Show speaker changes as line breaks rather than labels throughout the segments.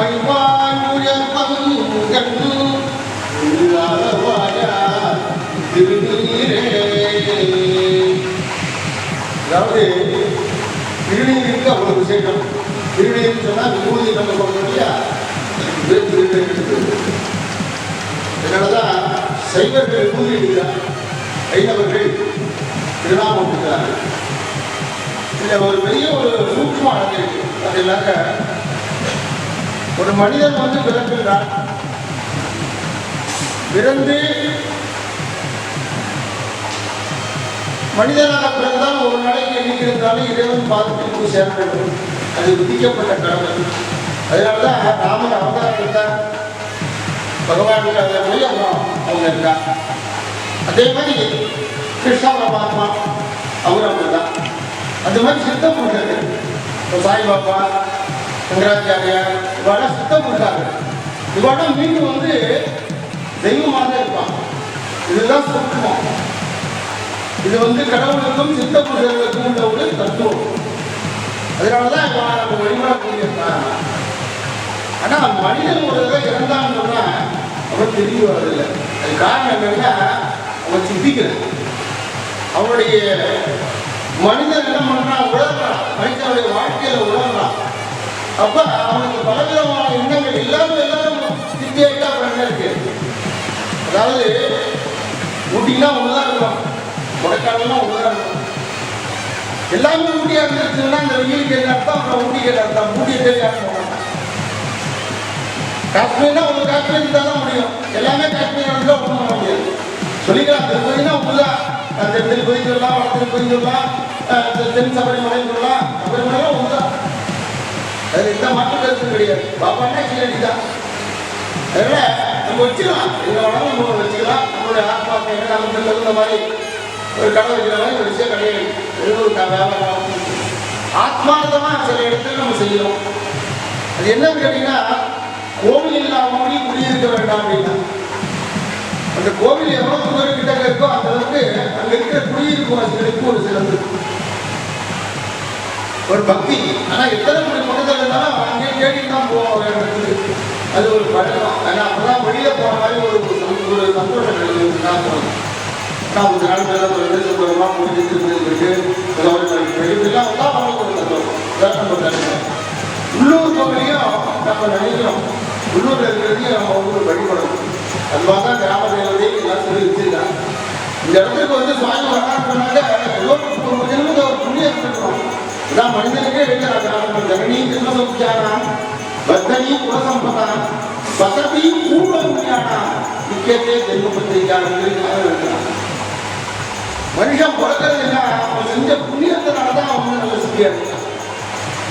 மைவாயுயர் பங்கன் அதாவது திருநீருக்கு அவ்வளவு விசேஷம் திருநீர் சொன்னால் விபூதி நம்ம சொல்றோம் இல்லையா? இது சைவர்கள் விபூதி இருக்கிறார் வைணவர்கள் திருநாமம் இருக்கிறார்கள் இதில் ஒரு பெரிய ஒரு சூக்ஷ்மம் அடங்கியிருக்கு அது இல்லாத ஒரு மனிதன் வந்து பிறக்கின்றான். பிறந்து மனிதனாக பிறந்தால் ஒரு நாளைக்கு எண்ணிக்கை இருந்தாலும் இறைவன் பாதத்திற்கு சேர வேண்டும். அது விதிக்கப்பட்ட கடமை. அதனால தான் அவதாரம் இருந்தார் பகவானுக்கு அதை போய் அவங்க அவங்க இருக்கா? அதே மாதிரி கிருஷ்ண பரமாத்மா அவர் தான் அந்த மாதிரி சித்தம் பண்ணுறது இப்போ சாய்பாபா சங்கராச்சாரியார் இவெல்லாம் சுத்தம் புருஷார்கள் இவெல்லாம் மீண்டும் வந்து தெய்வமாக தான் இருப்பான். இதுதான் சூட்சமம் இது வந்து கடவுளுக்கும் சித்த புருஷர்களுக்கும் உள்ள ஒரு தத்துவம். அதனாலதான் இவன் நம்ம வழிபட காரணம் ஆனால் மனிதன் ஒரு தடவை இறந்தான்னு சொன்னா அவன் திரும்பி வரதில்லை அது காரணம் என்னன்னா அவன் சிந்திக்கிறான் அவனுடைய மனிதன் என்ன பண்றான்? உணர்றான் மனிதனுடைய வாழ்க்கையில உணர்றான் அப்ப அவனுக்கு பலவிதமான எண்ணங்கள் எல்லாரும் எல்லாரும் சித்தியாயிட்டா பண்ண இருக்கு அதாவது ஊட்டினா ஒண்ணுதான் இருக்கும். கொடைக்கானல்லாம் ஒண்ணுதான் இருக்கும். எல்லாமே ஊட்டியா இருந்துச்சுன்னா இந்த வெயிலுக்கு என்ன அர்த்தம் அப்புறம் ஊட்டி என்ன அர்த்தம். ஊட்டியை தேடி ஆரம்பிப்பாங்க காஷ்மீர்னா ஒரு காஷ்மீர் தான் முடியும். எல்லாமே காஷ்மீர் இருந்தா ஒன்றும் பண்ண முடியாது. சொல்லிக்கலாம் திருப்பதினா ஒண்ணுதான். அந்த திருப்பதி சொல்லலாம் வட திருப்பதி சொல்லலாம் அஹ் தெ- தென் சபரிமலை சொல்லலாம். சபரிமலை ஒண்ணுதான். அதுல எந்த மாற்று கருத்தும் கிடையாது. பாப்பான்னா கீழடி தான் அதனால நம்ம வச்சுக்கலாம். எங்க வேணாலும் நம்ம வச்சுக்கலாம். நம்மளுடைய ஆத்மாக்கு என்ன நமக்கு தகுந்த மாதிரி ஒரு கடை வைக்கிற மாதிரி ஒரு விஷயம் கிடையாது. ஏதோ ஒரு க- வியாபாரம் ஆத்மார்த்தமாக சில இடத்துல நம்ம செய்யணும் அது என்னன்னு கேட்டீங்கன்னா கோவில் இல்லாமல் குடியிருக்க வேண்டாம் அப்படின்னா. அந்த கோவில் எவ்வளவு தூரம் கிட்ட இருக்கோ அந்த அளவுக்கு அங்க இருக்கிற குடியிருப்பு வசதிகளுக்கு ஒரு சிறந்து ஒரு பக்தி. ஆனா எத்தனை மணி பக்கத்தில் இருந்தாலும் அங்கே தேடி தான் போவோம் இடத்துக்கு அது ஒரு பழக்கம். ஏன்னா அப்பதான் வெளியில போகிற மாதிரி ஒரு ஒரு சந்தோஷம் கிடைக்கும் நான் நான் ஒரு நாள் மேல ஒரு இடத்துக்கு போகிறோமா முடிஞ்சு திருப்பதி போயிட்டு சிலவரை அவங்களுக்கு ஒரு சந்தோஷம். உள்ளூர் கோவிலையும் நம்ம நினைக்கிறோம். இருக்கிறதையும் நம்ம வந்து வழிபடணும். தான் கிராம எல்லாம் சொல்லி வச்சிருக்காங்க. இந்த இடத்துக்கு வந்து சுவாமி ஒரு புண்ணியம் இருக்கணும் இதான் மனிதனுக்கே எழுதுறாங்க ஜனனி ஜென்மசம்சாராம் பத்தனி குலசம்பதாம் வசதி பூர்வ புண்ணியானாம் முக்கியத்தே ஜென்ம பத்திரிக்காக மனுஷன் பிறக்கிறது என்ன அவன் செஞ்ச புண்ணியத்தினால தான் அவன் நல்ல சித்தியா இருக்கான்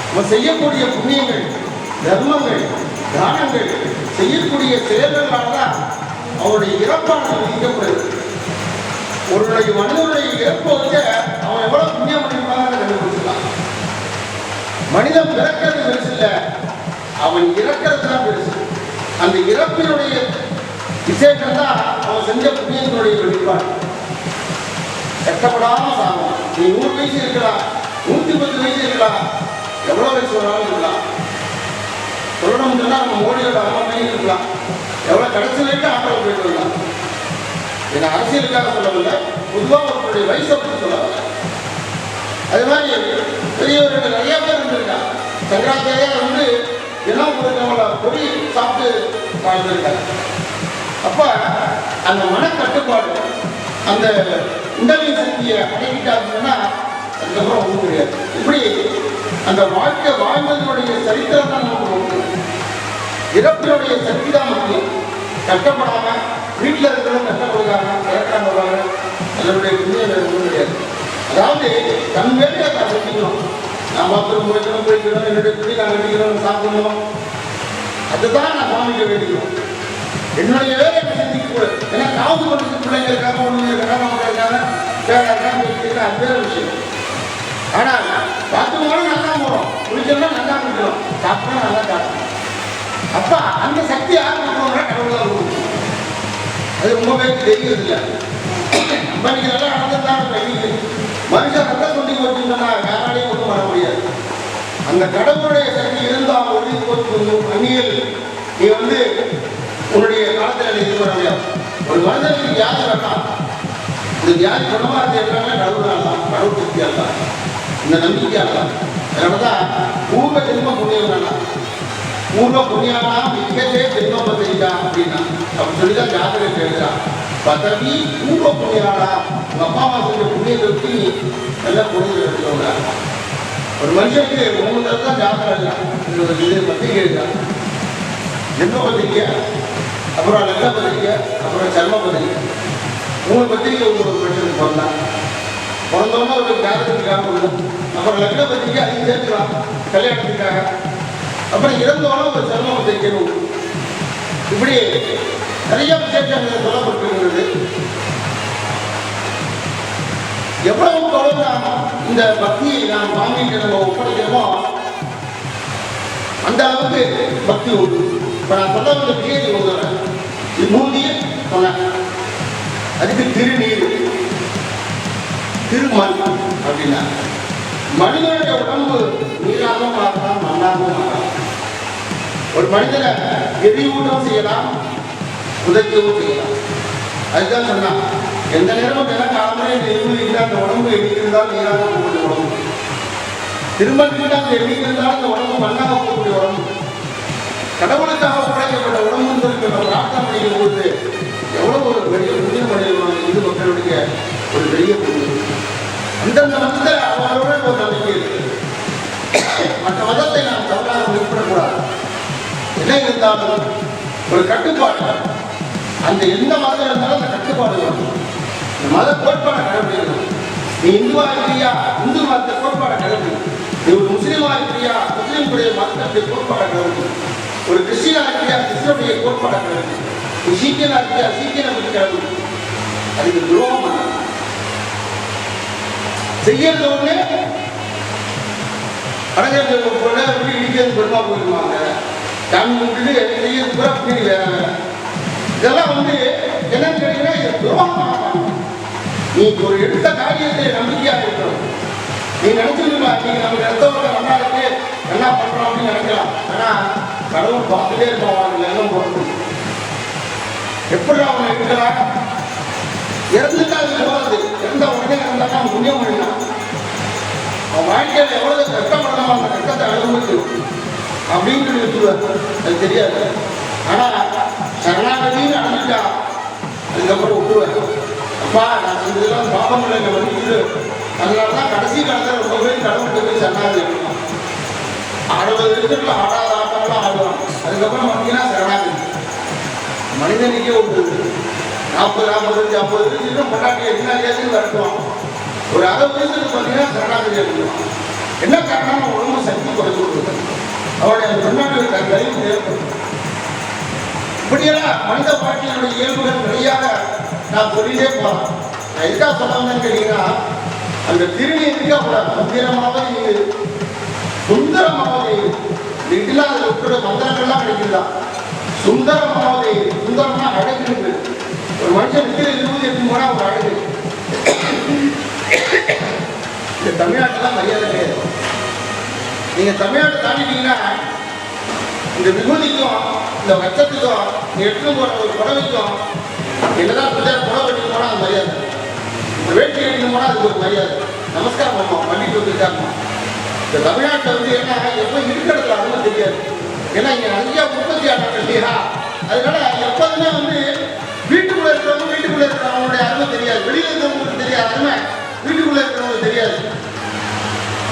அவன் செய்யக்கூடிய புண்ணியங்கள் தர்மங்கள் தானங்கள் செய்யக்கூடிய செயல்களால தான் அவருடைய இறப்பானது விதிக்கப்படுது ஒருவருடைய மனிதனுடைய இறப்பு வந்து அவன் எவ்வளவு புண்ணியம் பண்ணிருப்பாங்க கண்டுபிடிச்சிடலாம் மனிதன் பிறக்கிறது பெருசு இல்லை. அவன் இறக்கிறது தான் பெருசு. அந்த இறப்பினுடைய விசேஷம் தான் அவன் செஞ்ச புண்ணியத்தினுடைய வெளிப்பாடு. கஷ்டப்படாம சாகும் நீ நூறு வயசு இருக்கலாம் நூத்தி பத்து வயசு இருக்கலாம் எவ்வளவு வயசு வேணாலும் இருக்கலாம். சொல்லணும்னு சொன்னா நம்ம மோடியோட அம்மா பையன் இருக்கலாம். எவ்வளவு கடைசி வரைக்கும் ஆட்டோ போயிட்டு வரலாம் என்ன அரசியலுக்காக சொல்லவில்லை பொதுவாக ஒருத்தருடைய வயசை பற்றி சொல்ல அது மாதிரி பெரியவர்கள் நிறைய பேர் இருந்திருக்காங்க. சங்கராச்சாரியார் வந்து எல்லாம் ஒரு நம்மள பொடி சாப்பிட்டு வாழ்ந்திருக்காங்க அப்ப அந்த மனக்கட்டுப்பாடு அந்த உடலின் சக்தியை அடக்கிட்டாங்கன்னா அதுக்கப்புறம் ஒன்றும் கிடையாது. இப்படி அந்த வாழ்க்கை வாழ்ந்ததனுடைய சரித்திரம் தான் நமக்கு இறப்பினுடைய சக்தி தான் முக்கியம். கட்டப்படாமல் வீட்டில் இருக்கிறவங்க கஷ்டப்படுறாங்க கரெக்டாக வருவாங்க. அதனுடைய புண்ணியம் எதுவும் கிடையாது அதாவது தன் வேலையை தான் செஞ்சுக்கணும் நான் பாத்ரூம் போய்க்கணும் போய்க்கணும் என்னுடைய துணி நான் கட்டிக்கணும் சாப்பிடணும். அதுதான் நான் சாமிக்க வேண்டிக்கணும் என்னுடைய வேலையை செஞ்சுக்க கூடாது ஏன்னா காசு பண்ணுறது பிள்ளைங்க இருக்காங்க ஒன்று இருக்காங்க அவங்க இருக்காங்க வேற இருக்காங்க வச்சுக்கிட்டு அது வேறு விஷயம். ஆனால் பாத்ரூம் நல்லா போகிறோம் குளிக்கணும்னா நல்லா குளிக்கணும் சாப்பிட்டா நல்லா சாப்பிடணும். அப்ப அந்த சக்தி யாரும் அது ரொம்ப பேருக்கு தெரியறது இல்லை. நம்ம இன்னைக்கு நல்லா நடந்துட்டாங்க இன்னைக்கு. மனுஷன் ரத்த சொல்லி வச்சுருந்தா யாராலையும் ஒன்றும் பண்ண முடியாது. அந்த கடவுளுடைய சக்தி இருந்தால் ஒளி போற்றும் அந்நியல் நீ வந்து உன்னுடைய காலத்தில் இது பண்ண முடியாது. ஒரு மனிதனுக்கு வியாதி வேண்டாம் இந்த வியாதி குணமாக இருக்கிறாங்க கடவுளால் தான் கடவுள் சக்தியால் தான் இந்த நம்பிக்கையால் தான். அதனால தான் பூர்வ ஜென்ம புண்ணியம் வேண்டாம் பூர்வ புண்ணியமா மிக்கதே ஜென்ம பத்திரிக்கா அப்படின்னா அப்படி சொல்லி தான் ஜாதகத்தை எழுதுறான் பதவி பூர்வ புண்ணியாடா உங்க அப்பா அம்மா செஞ்ச புண்ணியத்தை நல்லா புரிஞ்சு எடுத்துக்கோங்க. ஒரு மனுஷனுக்கு மூணு தடவை தான் ஜாதகம் எழுதுறான் இது பத்திரிக்கை எழுதுறான் ஜென்ம பத்திரிக்கை அப்புறம் லக்ன பத்திரிக்கை அப்புறம் சர்ம பத்திரிக்கை மூணு பத்திரிக்கை ஒரு ஒரு மனுஷனுக்கு பிறந்தான் பிறந்தவொன்னே ஒரு ஜாதகத்துக்காக கொடுக்கும் அப்புறம் லக்ன பத்திரிக்கை அதையும் சேர்த்துக்கலாம். கல்யாணத்துக்காக. அப்புறம் இறந்தவொன்னே ஒரு சர்மம் தைக்கணும் இப்படி நிறைய விசேஷங்கள் சொல்லப்பட்டிருக்கிறது. எவ்வளவு எவ்வளவு நாம் இந்த பக்தியை நாம் வாங்கிட்டு நம்ம ஒப்படைக்கிறோமோ அந்த அளவுக்கு பக்தி உண்டு. இப்போ நான் சொல்ல வந்த விஷயத்தை கொண்டு வரேன். விபூதியை சொன்னேன். அதுக்கு திருநீர் திருமண் அப்படின்னா மனிதனுடைய உடம்பு நீராகவும் மாறலாம் மண்ணாகவும் மாறலாம். ஒரு மனிதனை எரியூட்டம் செய்யலாம் உதவியவும் செய்யலாம். அதுதான் சொன்னான் எந்த நேரமும் தின காலமே இல்லை அந்த உடம்பு எண்ணிக்கிருந்தால் நீராக போகக்கூடிய உடம்பு. திருமணத்திட்டு அந்த எண்ணிக்கிருந்தால் அந்த உடம்பு மண்ணாக போகக்கூடிய உடம்பு. கடவுளுக்காக படைக்கப்பட்ட உடம்பு நம்ம பிரார்த்தனை பண்ணிக்கும் போது எவ்வளவு ஒரு பெரிய புண்ணியம் மனிதர்கள் இந்து மக்களுடைய ஒரு பெரிய புண்ணியம். அந்தந்த மதத்தில் என்ன இருந்தாலும் ஒரு கட்டுப்பாடு அந்த எந்த மதம் இருந்தாலும் அந்த கட்டுப்பாடு வேணும் இந்த மத கோட்பாடை கடைபிடிக்கணும் நீ இந்துவா இருக்கிறியா இந்து மதத்தை கோட்பாடை கடைபிடி நீ ஒரு முஸ்லீமா இருக்கிறியா முஸ்லீம்களுடைய மதத்தை கோட்பாடை கடைபிடி ஒரு கிறிஸ்டியனா இருக்கிறியா கிறிஸ்தனுடைய கோட்பாடை கடைபிடி நீ சீக்கியனா இருக்கிறியா சீக்கியனை பற்றி கடைபிடி அதுக்கு துரோகம் செய்யறது ஒண்ணு அடங்கிறது போல இப்படி இடிக்கிறது பெருமா போயிருவாங்க சாமி கும்பிட்டுட்டு செய்யறது பூரா பின்னாடி இதெல்லாம் வந்து என்னன்னு கேட்டீங்கன்னா இது துரோகம் நீ ஒரு எடுத்த காரியத்தை நம்பிக்கையாக இருக்கணும். நீ நினைச்சிருக்கலாம் நீங்க நம்ம ரத்தவங்க நல்லா இருக்கு என்ன பண்றோம் அப்படின்னு நினைக்கலாம். ஆனா கடவுள் பார்த்துட்டே இருப்பான் அவனுக்கு எல்லாம் போட்டு எப்படி அவன் இருக்கிறான் இறந்துட்டா அது போறது இறந்த உடனே இறந்தாக்கா அவன் புண்ணியம் பண்ணினான். அவன் வாழ்க்கையில் எவ்வளவு கஷ்டப்படணுமோ அந்த கஷ்டத்தை அனுபவிக்கணும் அப்படின்னு சொல்லி வச்சுருவார் அது தெரியாது. ஆனா சரணாகதின்னு அடைஞ்சிட்டா அதுக்கப்புறம் விட்டுருவார் அப்பா நான் செஞ்சதெல்லாம் பாவங்களை என்னை மன்னிச்சுடு அதனால தான் கடைசி காலத்தில் ரொம்ப பேர் கடவுள்கிட்ட போய் சரணாகதி எடுக்கலாம் ஆடுவது இருக்கிறதுல ஆடாத ஆட்டம்லாம் ஆடுவான். அதுக்கப்புறம் பார்த்தீங்கன்னா சரணாகதி. மனிதனுக்கே விட்டுருது நாற்பது நாற்பத்தஞ்சு ஐம்பது வயசுக்கு பொண்டாட்டி என்ன ஏதுன்னு நடத்துவான் ஒரு அறுபது வயசுக்கு பார்த்தீங்கன்னா சரணாகதி எடுத்துவான் என்ன காரணம் உடம்பு சக்தி குறைச்சு அவருடைய அவனுடைய பொண்டாட்டி கல்வி ஏற்படும் இப்படியெல்லாம் மனித வாழ்க்கையினுடைய இயல்புகள் நிறையாக நான் சொல்லிட்டே போகலாம். நான் எதுக்காக சொல்ல வந்தேன்னு கேட்டீங்கன்னா அந்த திருநீர் இருக்கக்கூடாது சுந்தரமாவது இது. சுந்தரமாவது வீட்டில் அதில் இருக்கிற மந்திரங்கள்லாம் கிடைக்குதுதான் சுந்தரமாவது சுந்தரம்னா அழகுன்னு ஒரு மனுஷன் நிற்கிற இருபது எட்டு போனால் ஒரு அழகு. இந்த தமிழ்நாட்டில் மரியாதை கிடையாது. நீங்கள் தமிழ்நாட்டை தாண்டிட்டீங்கன்னா இந்த விபூதிக்கும் இந்த வச்சத்துக்கும் நீ எடுத்து போற ஒரு புடவைக்கும் என்னதான் பிள்ளை புடவை கட்டிட்டு போனால் அது மரியாதை. இந்த வேட்டி கட்டிட்டு போனால் அதுக்கு ஒரு மரியாதை. நமஸ்காரம் பண்ணுவோம் பண்ணிட்டு வந்துருக்காங்க. இந்த தமிழ்நாட்டில் வந்து என்ன எப்போ இருக்கிறதுல அதுவும் தெரியாது. ஏன்னா இங்கே நிறைய உற்பத்தி ஆனாங்க இல்லையா? அதனால எப்போதுமே வந்து வீட்டுக்குள்ள இருக்கிறவங்க வீட்டுக்குள்ள இருக்கிறவங்களுடைய அருமை தெரியாது. வெளியில இருக்கிறவங்களுக்கு தெரியாது அருமை வீட்டுக்குள்ள இருக்கிறவங்களுக்கு தெரியாது.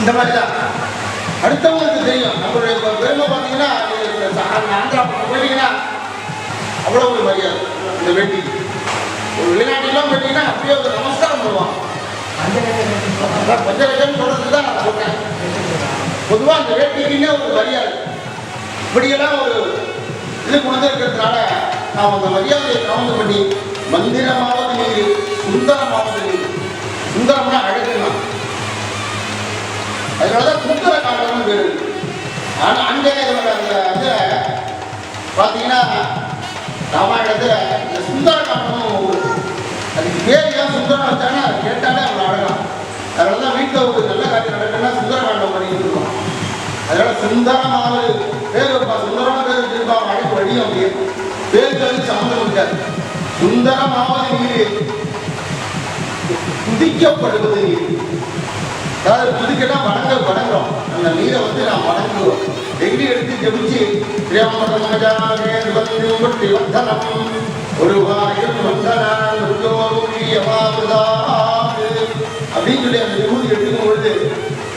இந்த மாதிரி தான் அடுத்தவங்களுக்கு தெரியும். நம்மளுடைய இப்ப பெருமை பார்த்தீங்கன்னா இந்த ஆந்திரா போயிட்டீங்கன்னா அவ்வளோ ஒரு மரியாதை. இந்த வேட்டி. ஒரு வெளிநாட்டிலாம் போயிட்டீங்கன்னா அப்படியே ஒரு நமஸ்காரம் பண்ணுவான் அதான் பஞ்சலட்சம் சொல்றது தான் நான் சொல்றேன். பொதுவாக அந்த வேட்டிக்குன்னே ஒரு மரியாதை. இப்படியெல்லாம் ஒரு இது இருக்கிறதுனால நாம் அந்த மரியாதையை கவனம் பண்ணி மந்திரமாவது நீர் சுந்தரமாவது நீர் சுந்தரம்னா அழகு. அதனாலதான் சுந்தர காண்டம்னு பேரு. ஆனா ஆஞ்சநேயரோட அந்த இதுல பாத்தீங்கன்னா ராமாயணத்துல இந்த சுந்தர காண்டம்னு அதுக்கு பேர் ஏன் சுந்தரம் வச்சாங்கன்னா அதை கேட்டாலே அவ்வளோ அழகாம் அதனாலதான் வீட்டில் ஒரு நல்ல காரியம் நடக்குன்னா சுந்தர காண்டம் பண்ணிட்டு இருக்கோம் அதனால சுந்தரமாவது பேர் வைப்பா. சுந்தரமா பேர் வச்சிருப்பா. அழைப்பு வழியும் அப்படியே. பேருக்கு வந்து சம்மந்தம் இருக்காது. சுந்தரமாவது நீர் துதிக்கப்படுவது நீர். அதாவது புதுக்கெல்லாம் வணங்க வணங்குறோம் அந்த நீரை வந்து நான் வணங்குவோம் டெய்லி எடுத்து ஜெபிச்சு பிரியமரமஜாகேபத்தி வந்தனம். ஒரு வாயில் அப்படின்னு சொல்லி அந்த விபூதி எடுக்கும் பொழுது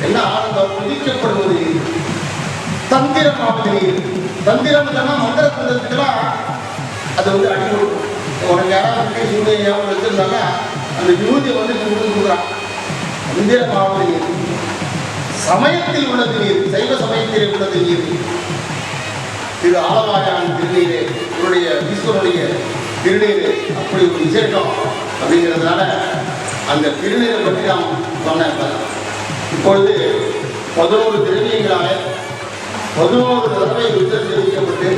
என்ன ஆனந்தம் துதிக்கப்படுவது தந்திரம் தந்திரம் மந்திர தந்திரத்துக்கெல்லாம் அது வந்து அடி உனக்கு யாராவது சூழ்நிலை வச்சிருந்தாங்க அந்த விபூதியை வந்து கொடுக்குறான். மந்திரமாவது பாவனையில் சமயத்தில் உள்ளது நீர் சைவ சமயத்தில் உள்ளது நீர். திரு ஆலவாயான் திருநீரே இவருடைய ஈஸ்வருடைய திருநீர் அப்படி ஒரு விசேஷம் அப்படிங்கிறதுனால அந்த திருநீரை பற்றி நாம் சொன்னேன் இப்பொழுது பதினோரு திரவியங்களால பதினோரு தடவை யுத்தம் தெரிவிக்கப்பட்டு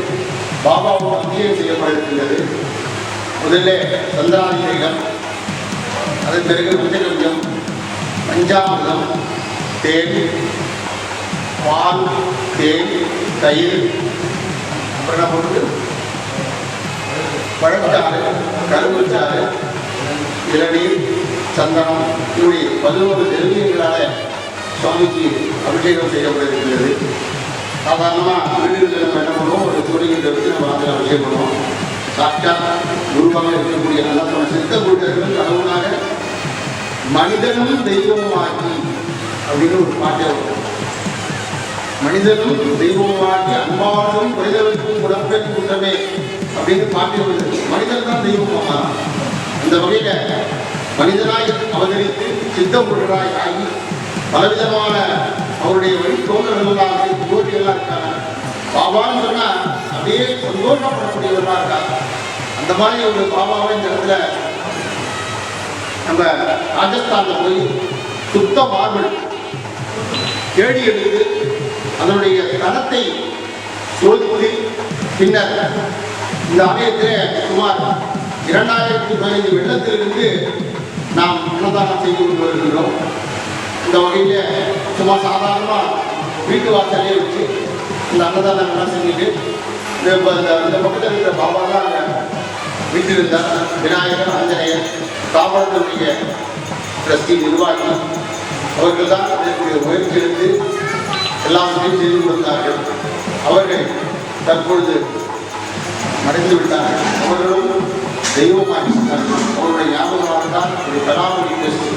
பாபாவும் அத்தியம் செய்யப்பட்டிருக்கின்றது. முதல்ல சந்திராதிகம் அதன் பிறகு பஞ்சகவியம் பஞ்சாமிர்தம் தேன் பால் தேன் தயிர் அப்புறம் என்ன போட்டு பழச்சாறு கரும்புச்சாறு இளநீர் சந்தனம் இப்படி பதினோரு திரவியங்களால சுவாமிக்கு அபிஷேகம் செய்யப்பட்டிருக்கிறது. சாதாரணமாக வீடுகளில் நம்ம என்ன பண்ணுவோம்? ஒரு சூரியன் எடுத்து நம்ம அதில் அபிஷேகம் பண்ணுவோம். சாட்சாத் குருவாக இருக்கக்கூடிய நல்ல மனிதனும் தெய்வமாகி அப்படின்னு ஒரு பாட்டே வரும் மனிதனும் தெய்வமாகி அன்பாலும் குறைதலுக்கும் உடம்பெண் கூட்டமே அப்படின்னு பாட்டே வருது மனிதன் தான் தெய்வமாக இந்த வகையில மனிதனாய் அவதரித்து சித்த பொருளாய் ஆகி பலவிதமான அவருடைய வழித்தோன்றல்களாக ஜோதிகளாக இருக்காங்க. பாபான்னு சொன்னா அப்படியே சந்தோஷப்படக்கூடியவர்களாக இருக்காங்க. அந்த மாதிரி ஒரு பாபாவை இந்த இடத்துல நம்ம ராஜஸ்தான்ல போய் சுத்த மார்பிள் தேடி எடுத்து அதனுடைய தரத்தை சோதித்து பின்னர் இந்த ஆலயத்திலே சுமார் இரண்டாயிரத்தி பதினைந்து வெள்ளத்திலிருந்து நாம் அன்னதானம் செய்து கொண்டு வருகின்றோம் இந்த வகையில் சும்மா சாதாரணமாக வீட்டு வாசலே வச்சு இந்த அன்னதானம் செஞ்சுட்டு இந்த பக்கத்தில் இருக்கிற பாபா தான் அங்கே வீட்டிருந்தார் விநாயகர் ஆஞ்சநேயர். தாவரத்தினுடைய ட்ரஸ்டி நிர்வாகி அவர்கள் தான் இதற்குரிய முயற்சி எடுத்து எல்லாவற்றையும் செய்து கொடுத்தார்கள். அவர்கள் தற்பொழுது மறைந்து விட்டார்கள். அவர்களும் தெய்வமாக அவருடைய ஞாபகமாக தான் ஒரு கலாமணி டெஸ்ட்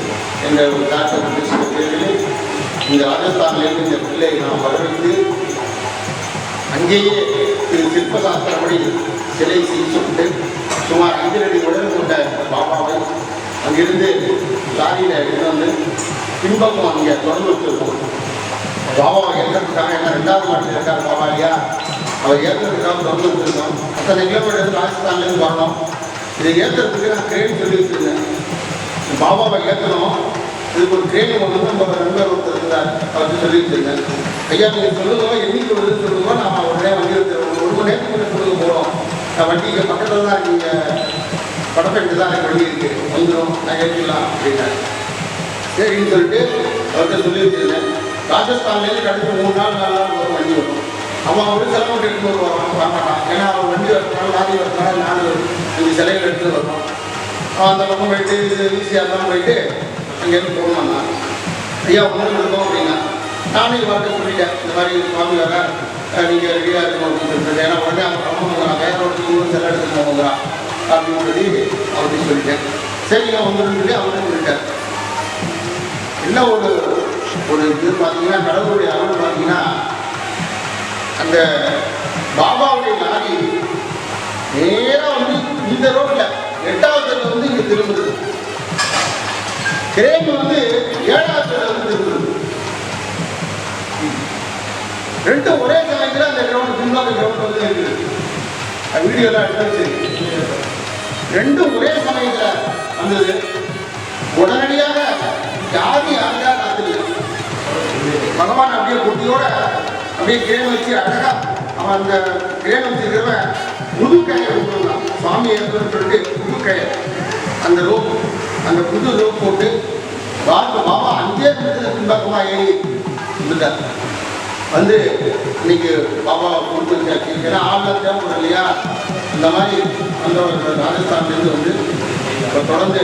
என்ற ஒரு டாக்டர் பேசுகிற பேரில் இந்த ராஜஸ்தானிலிருந்து இந்த பிள்ளையை நாம் வரவேற்று அங்கேயே திரு சிற்பசாஸ்திரப்படி சிலை செய்யப்பட்டு சுமார் ஐந்து அடி உடல் அங்கிருந்து லாரியில் எடுத்து வந்து பின்பக்கம் அங்கே தொடர்ந்து வச்சிருக்கோம். பாபாவை ஏற்கிறதுக்காக என்ன ரெண்டாவது மாட்டில் இருக்கார் பாபா இல்லையா? அவர் ஏற்கிறதுக்காக தொடர்ந்து வச்சிருக்கோம். அத்தனை கிலோமீட்டர் ராஜஸ்தான்லேருந்து வரணும். இதை ஏற்றுறதுக்கு நான் கிரேன் சொல்லி வச்சிருந்தேன். பாபாவை ஏற்றணும் இதுக்கு ஒரு கிரேன் ஒன்று நம்ம நண்பர் ஒருத்தர் இருந்தார். அவருக்கு சொல்லி வச்சிருந்தேன். ஐயா நீங்கள் சொல்லுங்க என்னைக்கு வருதுன்னு சொல்லுங்க. நான் உடனே வண்டி ஒரு மணி நேரத்துக்கு சொல்லுங்க. வண்டி இங்கே பக்கத்தில் தான் இருக்கீங்க படப்பேட்டு தான் எனக்கு வண்டி இருக்குது வந்துடும் நான் ஏற்றிக்கலாம் அப்படின்னாரு. சரின்னு சொல்லிட்டு அவர்கிட்ட சொல்லி வச்சிருந்தேன் ராஜஸ்தான்லேருந்து கடைசி மூணு நாள் நாலு நாள் ஒரு வண்டி வரும். அவன் வந்து செலவு எடுத்து வருவான் வரமாட்டான் ஏன்னா அவன் வண்டி வரதுனால லாரி வரதுனால நாலு அஞ்சு சிலைகள் எடுத்து வருவான் அவன் அந்த பக்கம் போயிட்டு ஈஸியாக தான் போயிட்டு அங்கேருந்து போகணும் ஐயா ஒன்று இருக்கோம் அப்படின்னா நானும் இவ்வாறு சொல்லிட்டேன். இந்த மாதிரி சுவாமி வர நீங்கள் ரெடியாக இருக்கணும் அப்படின்னு சொல்லிட்டு ஏன்னா உடனே அவன் கிளம்புங்கிறான் வேற ஒரு ஊர் செல்ல இடத்துக்கு போகிறான் அப்படின்னு சொல்லி அவர்கிட்ட சொல்லிட்டேன். சரி நான் வந்துடும் சொல்லி அவர்கிட்ட சொல்லிட்டேன் என்ன ஒரு ஒரு இது பார்த்தீங்கன்னா கடவுளுடைய அருள் பார்த்தீங்கன்னா அந்த பாபாவுடைய லாரி நேராக வந்து இந்த ரோட்ல எட்டாவது வந்து இங்கே திரும்புது. கிரேம் வந்து ஏழாவது ரெண்டும் ஒரே சமயத்தில் அந்த கிரவுண்ட் பின்பாக கிரவுண்ட் வந்து இருக்குது. வீடியோ எல்லாம் எடுத்து ரெண்டும் ஒரே சமயத்தில் வந்தது. உடனடியாக யாரும் யாருக்காக காத்துல பகவான் அப்படியே குட்டியோட அப்படியே கிரேன் வச்சு அழகா அவன் அந்த கிரேன் வச்சிருக்கிறவன் புது கையை விட்டுருந்தான் சுவாமி ஏற்கனவே சொல்லிட்டு புது கையை அந்த ரோப் அந்த புது ரோப் போட்டு பாபா பாபா அஞ்சே நிமிஷத்துக்கு பின்பக்கமா ஏறி இருந்தார் வந்து இன்னைக்கு பாபாவை கொடுத்து வச்சாச்சு ஏன்னா ஆள்லாம் தேவைப்படும் இல்லையா இந்த மாதிரி அந்த ராஜஸ்தான்லேருந்து வந்து இப்போ தொடர்ந்து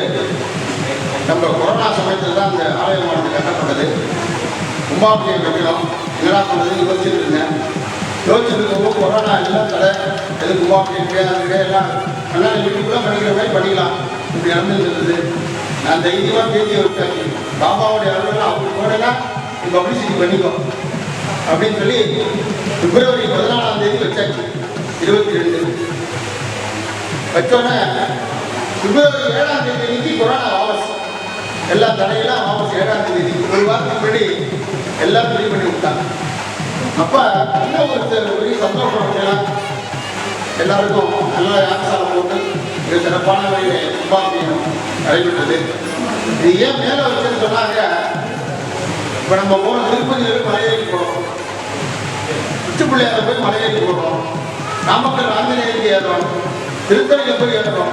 நம்ம கொரோனா சமயத்தில் தான் அந்த ஆலயமானது கட்டப்பட்டது. கும்பாபிஷேகம் கட்டிடம் என்னடா பண்ணுறது யோசிச்சுட்டு இருந்தேன். யோசிச்சுட்டு இருக்கும்போது கொரோனா எல்லாம் தடை எது கும்பாபிஷேகம் கிடையாது எல்லாம் கண்ணாடி வீட்டுக்குள்ளே பண்ணிக்கிற மாதிரி பண்ணிக்கலாம். இப்படி நடந்துருந்தது நான் தைரியமாக பேசிய வச்சாச்சு பாபாவுடைய அருள் கூட போனேன்னா நீ பப்ளிசிட்டி பண்ணிக்கோ. அப்படின்னு சொல்லி பிப்ரவரி பதினாலாம் தேதி வச்சாச்சு. இருபத்தி ரெண்டு. வச்சோன்னே பிப்ரவரி ஏழாம் தேதி அன்னைக்கு கொரோனா வாபஸ். எல்லா தடையெல்லாம் வாபஸ் ஏழாம் தேதி ஒரு வாரத்துக்கு முன்னாடி எல்லாம் ஃப்ரீ பண்ணி விட்டாங்க. அப்ப இன்னும் ஒரு பெரிய சந்தோஷம் அப்படின்னா எல்லாருக்கும் நல்ல யாத்திரை போட்டு மிக சிறப்பான வகையில் கும்பாபிஷேகம் நடைபெற்றது. இது ஏன் மேலே வச்சுன்னு சொன்னாங்க? இப்போ நம்ம போன திருப்பதியில் போய் மலையேறி பிள்ளையார போய் மலையேறி போடுறோம் நாமக்கல் ஆஞ்சநேயருக்கு ஏறுறோம் திருத்தணியில் போய் ஏறுறோம்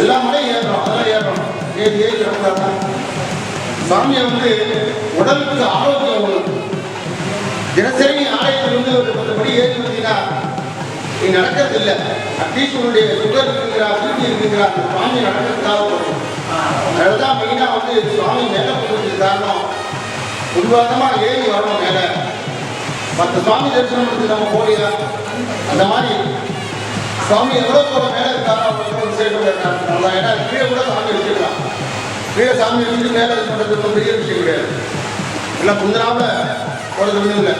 எல்லா மலையும் ஏறுறோம் அதெல்லாம் ஏறுறோம் ஏறி ஏறி கிடக்கூடாதா சாமியை வந்து உடலுக்கு ஆரோக்கியம் உங்களுக்கு தினசரி ஆலயத்தில் வந்து ஒரு பத்து மணி ஏறி வந்தீங்கன்னா நீ நடக்கிறது இல்லை. அட்லீஸ்ட் உன்னுடைய சுகர் இருக்குங்கிறா பிபி இருக்குங்கிறா அந்த சுவாமி நடக்கிறதுக்காக வரும் அதுதான் மெயினாக வந்து சுவாமி மேலே போகிறதுக்கு காரணம். உருவாதமாக ஏறி வரணும் மேலே. மற்ற சுவாமி தரிசனம் நம்ம போலியா? அந்த மாதிரி. சுவாமி எவ்வளோ ஒரு மேலே இருக்காரோ அவ்வளோ விசேஷம் இருக்காங்க ஏன்னா கீழே கூட சாமி வச்சுக்கலாம் கீழே சாமி வச்சுட்டு மேலே இது பண்ணுறது ஒரு பெரிய விஷயம் கிடையாது. இல்லை முந்தினாம போகிறது ஒன்றும் இல்லை.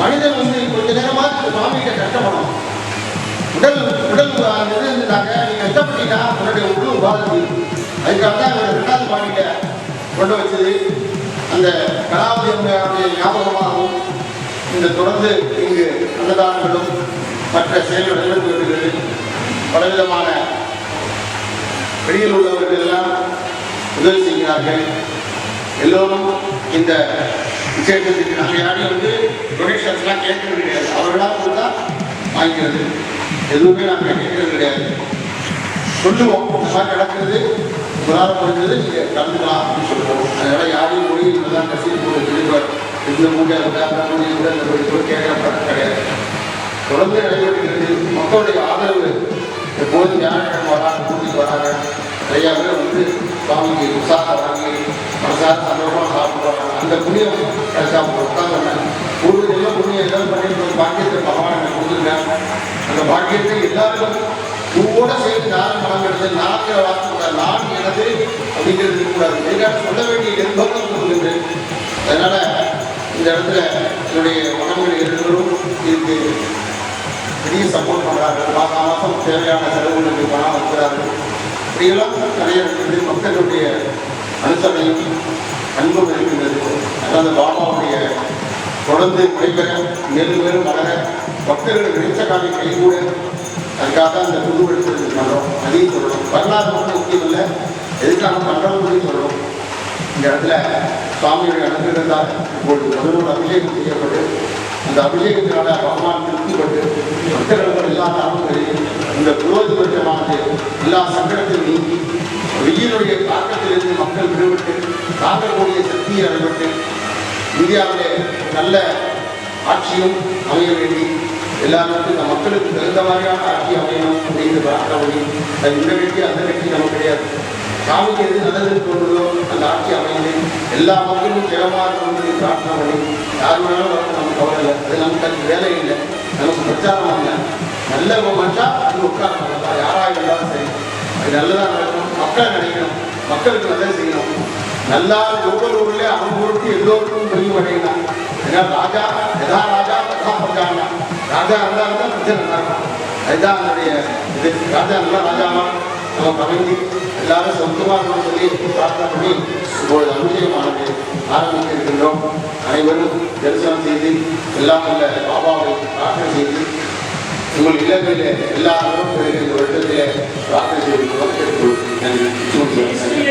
மனிதன் வந்து கொஞ்ச நேரமாக சுவாமிகிட்ட கஷ்டப்படணும். உடல் உடல் அந்த இது இருந்தாங்க நீங்கள் கஷ்டப்பட்டீங்கன்னா உன்னுடைய உடல் உபாதி அதுக்காக தான் இவர் ரெண்டாவது பாடிக்க கொண்டு வச்சது. அந்த கலாவதி அம்மையாருடைய ஞாபகமாகவும் இந்த தொடர்ந்து இங்கு அன்னதானங்களும் மற்ற செயல்கள் நடந்து வருகிறது பலவிதமான வெளியில் உள்ளவர்கள் எல்லாம் உதவி செய்கிறார்கள். எல்லோரும் இந்த விசேஷத்துக்கு நாங்கள் யாரையும் வந்து டொனேஷன்ஸ்லாம் கேட்கறது கிடையாது. அவர்களாக கொடுத்தா வாங்கிக்கிறது. எதுவுமே நாங்கள் கேட்கறது கிடையாது. சொல்லுவோம். இந்த மாதிரி நடக்கிறது. உங்களால் புரிஞ்சது நீங்கள் கலந்துக்கலாம் அப்படின்னு சொல்லுவோம். அதனால் யாரையும் மொழி தான் கசிவு போட்டு இந்த மூட்டை கூட இந்த கிடையாது தொடர்ந்து நடைபெறுகிறது மக்களுடைய ஆதரவு எப்போதும் ஞாயிற்றுக்கிழமை வராங்க கூட்டிட்டு வராங்க நிறையா பேர் வந்து சுவாமிக்கு உற்சாகம் வாங்கி மனசார சந்தோஷமாக சாப்பிடுவாங்க அந்த புண்ணியம் கிடைச்சா உட்காந்து பூர்வீகம் புண்ணியம் எல்லாம் பண்ணிட்டு பாக்கியத்தை பகவான் கொடுத்துருக்காங்க அந்த பாக்கியத்தை எல்லாருக்கும் பூவோட சேர்ந்து நானும் பணம் எடுத்து நான்கிற வார்த்தை நான் எனது அப்படிங்கிறது கூடாது எதுக்காக சொல்ல வேண்டிய நிர்பந்தம் கொடுக்குது அதனால இந்த இடத்துல என்னுடைய மனங்கள் இருவரும் இதுக்கு பெரிய சப்போர்ட் பண்ணுறாங்க மாதம் மாதம் தேவையான செலவுகளுக்கு பணம் வைக்கிறார்கள் இப்படியெல்லாம் நிறைய இருக்குது. மக்களுடைய அனுசரணையும் அன்பும் இருக்கின்றது. அதாவது பாபாவுடைய தொடர்ந்து நடைபெற மேலும் மேலும் வளர பக்தர்கள் நினைச்ச காரியம் கைகூட அதுக்காக தான் அந்த புது எடுத்து பண்ணுறோம் அதையும் சொல்லணும். வரலாறு மட்டும் முக்கியம் இல்லை எதுக்காக பண்ணுறோம் சொல்லணும். இந்த இடத்துல சுவாமியுடைய அனுகிரகத்தால் இப்பொழுது முதல்வர் அபிஷேகம் செய்யப்பட்டு அந்த அபிஷேகத்தினால பகவான் திருப்திப்பட்டு பக்தர்கள் எல்லா தாமங்களையும் இந்த புரோதிபட்சமானது எல்லா சங்கடத்தையும் நீங்கி வெயிலுடைய தாக்கத்திலிருந்து மக்கள் விடுபட்டு தாக்கக்கூடிய சக்தியை அடைபட்டு இந்தியாவிலே நல்ல ஆட்சியும் அமைய வேண்டி எல்லாருக்கும் இந்த மக்களுக்கு தகுந்த மாதிரியான ஆட்சி அமையணும் அப்படின்னு பிரார்த்தனை அது இந்த கட்சி அந்த கட்சி நமக்கு கிடையாது. சாமிக்கு எது நல்லது தோன்றுதோ அந்த ஆட்சி அமைந்து எல்லா மக்களும் சிரமமாக இருக்கணும்னு பிரார்த்தனை பண்ணி யார் வேணாலும் வரணும் நமக்கு கவலை இல்லை. அது நமக்கு அதுக்கு வேலை இல்லை. நமக்கு பிரச்சாரம் இல்லை. நல்ல மனுஷா அது உட்காரணும். யாராக இருந்தாலும் சரி. அது நல்லதாக நடக்கணும். மக்கள் நினைக்கணும். மக்களுக்கு நல்லது செய்யணும். நல்லா ஒவ்வொரு ஊர்ல அவன் ஊருக்கு எல்லோருக்கும் முடிவு அடையலாம் ஏன்னா ராஜா எதா ராஜா கதா பிரஜானா. ராஜா நல்லா இருந்தால் பிரச்சனை நல்லா இருக்கும் அதுதான் அதனுடைய இது. ராஜா நல்லா ராஜாவா. நம்ம அமைந்து எல்லாரும் சொந்தமாக சொல்லி பிரார்த்தனை பண்ணி இப்பொழுது அபிஷேகமானது ஆரம்பித்து இருக்கின்றோம் அனைவரும் தரிசனம் செய்து எல்லாம் அல்ல பாபாவை பிரார்த்தனை செய்து உங்கள் இல்லங்களில் எல்லாரும் இந்த வருடத்திலே பிரார்த்தனை செய்து நன்றி.